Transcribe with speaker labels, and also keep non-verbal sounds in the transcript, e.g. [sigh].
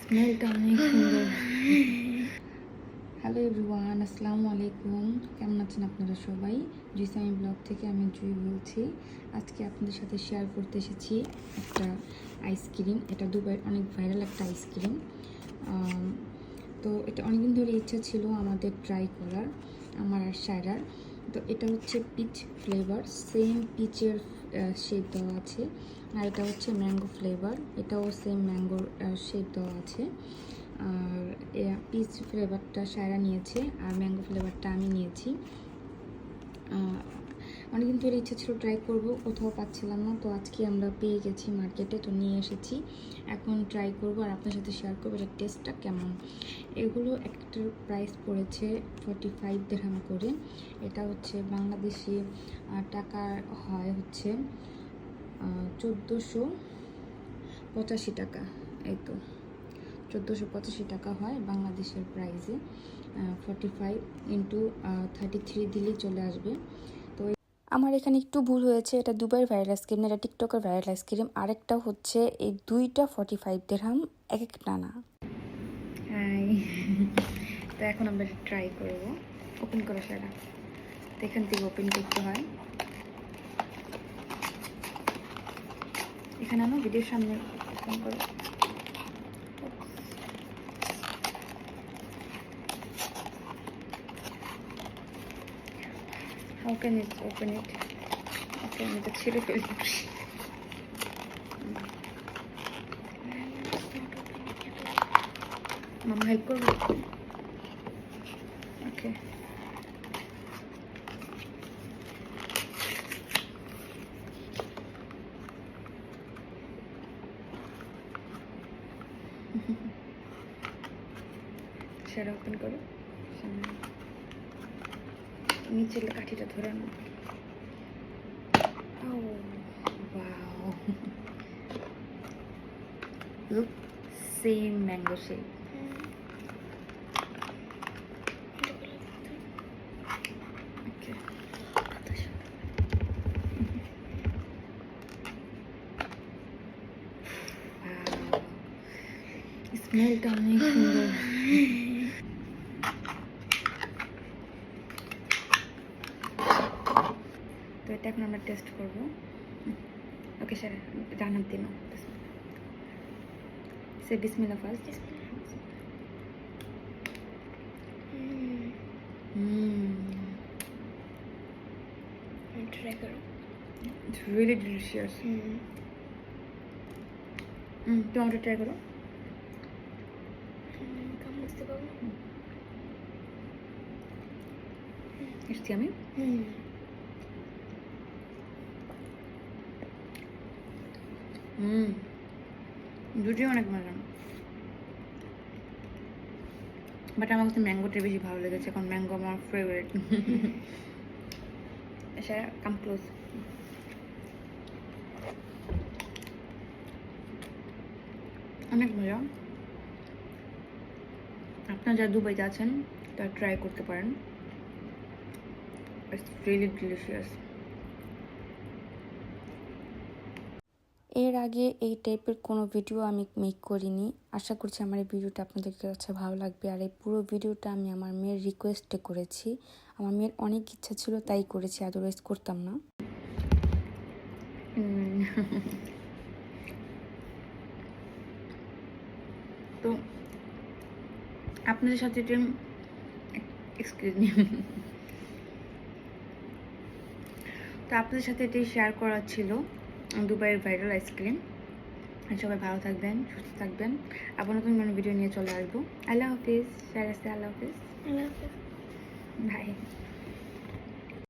Speaker 1: স্মেলটা অনেক hello everyone আসসালামু আলাইকুম কেমন আছেন আপনারা সবাই? জিসামি ব্লগ থেকে আমি জুই বলছি। আজকে আপনাদের সাথে শেয়ার করতে এসেছি একটা আইসক্রিম এটা দুবাইয়ের অনেক ভাইরাল একটা আইসক্রিম তো এটা অনেকদিন ধরে ইচ্ছা ছিল আমাদের ট্রাই করার, আমার আর সায়রার। তো এটা হচ্ছে পিচ ফ্লেভার সেম পিচের শেপ দেওয়া আছে। আর এটা হচ্ছে ম্যাঙ্গো ফ্লেভার এটাও সেম ম্যাঙ্গোর শেপ দেওয়া আছে। আর পিচ ফ্লেভারটা সায়রা নিয়েছে, আর ম্যাঙ্গো ফ্লেভারটা আমি নিয়েছি। অনেকদিন ধরে ইচ্ছা ছিল ট্রাই করব, কোথাও পাচ্ছিলাম না, তো আজকে আমরা পেয়ে গেছি মার্কেটে তো নিয়ে এসেছি। এখন ট্রাই করব আর আপনার সাথে শেয়ার করব এটার টেস্টটা কেমন। এগুলো একটার প্রাইস পড়েছে ফর্টি ফাইভ দেড়হাম করে। এটা হচ্ছে বাংলাদেশি টাকা হয় হচ্ছে চোদ্দোশো পঁচাশি টাকা। এই তো, চোদ্দোশো পঁচাশি টাকা হয় বাংলাদেশের প্রাইসে forty five into thirty three দিলেই চলে আসবে। আমার এখানে একটু ভুল হয়েছে, এটা দুবাইয়ের ভাইরাল আইসক্রিম না, এটা টিকটকের ভাইরাল আইসক্রিম আরেকটা হচ্ছে এই দুইটা ফর্টি ফাইভ দেড়হাম এক একটা না হাই তো এখন আমরা ট্রাই করব। ওপেন করা সেটা। তো এখান থেকে ওপেন করতে হয়। এখানে আনো ভিডিওর সামনে ওপেন করো। How can it open it? Okay, আমি তো ছিঁড়ে ফেলি মামা হেল্প করবে ওকে সেটা ওপেন করো সামনে নিচের কাঠিটা ধরে Oh, wow. Look, same mango shape. স্মেলটা অনেক সুন্দর এটা এখন আমরা টেস্ট করব। ওকে স্যার ডান হাত দিন সে বিসমিল্লা ফার্স্ট
Speaker 2: ট্রাই করো।
Speaker 1: It's really delicious hmm. Tomato try করো।
Speaker 2: কাম বুঝতে পারব।
Speaker 1: এসছি আমি
Speaker 2: হুম।
Speaker 1: হুম। দুটোই অনেক মজা বাট আমার কাছে ম্যাঙ্গোটা বেশি ভালো লেগেছে এখন ম্যাঙ্গো আমার ফেভারিট [laughs] আচ্ছা কাম ক্লোজ অনেক মজা। আপনারা যারা দুবাইতে আছেন তা ট্রাই করতে পারেন। ইটস রিয়েলি ডিলিশিয়াস এর আগে এই টাইপের কোনো ভিডিও আমি মেক করিনি। আশা করছি আমার এই ভিডিওটা আপনাদের কাছে ভালো লাগবে। আর এই পুরো ভিডিওটা আমি আমার মেয়ের রিকোয়েস্টে করেছি। আমার মেয়ের অনেক ইচ্ছা ছিল, তাই করেছি আদারওয়াইজ করতাম না। তো আপনাদের সাথে তো আপনাদের সাথে এটাই শেয়ার করার ছিল। দুবাইয়ের ভাইরাল আইসক্রিম সবাই ভালো থাকবেন সুস্থ থাকবেন। আবার নতুন কোনো ভিডিও নিয়ে চলে আসব। আল্লাহ হাফিজ। Sir Allah Hafiz.
Speaker 2: Allah Hafiz.
Speaker 1: By